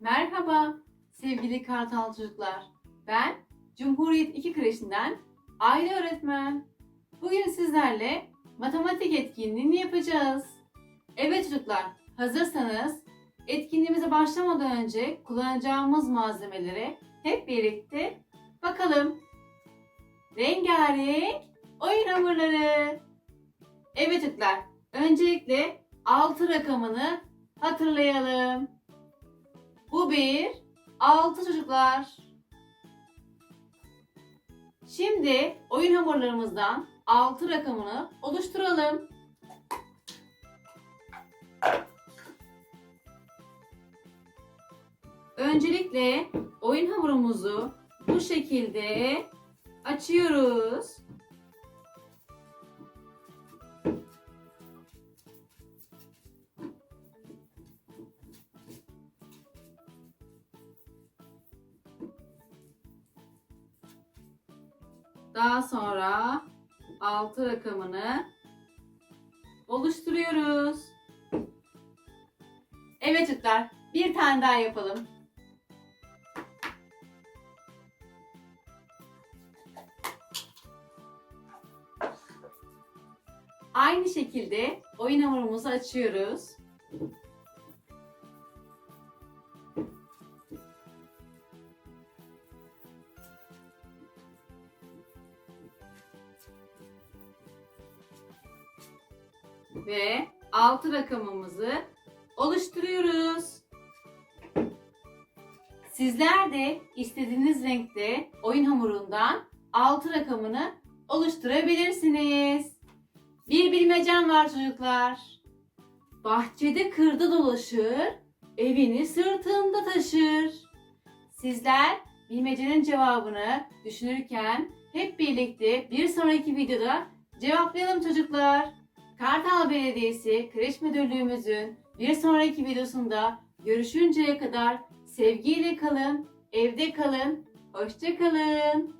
Merhaba sevgili Kartal çocuklar. Ben Cumhuriyet 2 kreşinden Aile öğretmen. Bugün sizlerle matematik etkinliğini yapacağız. Evet çocuklar, hazırsanız etkinliğimize başlamadan önce kullanacağımız malzemelere hep birlikte bakalım. Rengarenk oyun hamurları. Evet çocuklar, öncelikle 6 rakamını hatırlayalım. Bu bir, altı çocuklar. Şimdi oyun hamurlarımızdan altı rakamını oluşturalım. Öncelikle oyun hamurumuzu bu şekilde açıyoruz. Daha sonra 6 rakamını oluşturuyoruz. Evet çocuklar, bir tane daha yapalım. Aynı şekilde oyun hamurumuzu açıyoruz. Ve 6 rakamımızı oluşturuyoruz. Sizler de istediğiniz renkte oyun hamurundan 6 rakamını oluşturabilirsiniz. Bir bilmecem var çocuklar. Bahçede kırda dolaşır, evini sırtında taşır. Sizler bilmecenin cevabını düşünürken hep birlikte bir sonraki videoda cevaplayalım çocuklar. Kartal Belediyesi Kreş Müdürlüğümüzün bir sonraki videosunda görüşünceye kadar sevgiyle kalın, evde kalın, hoşça kalın.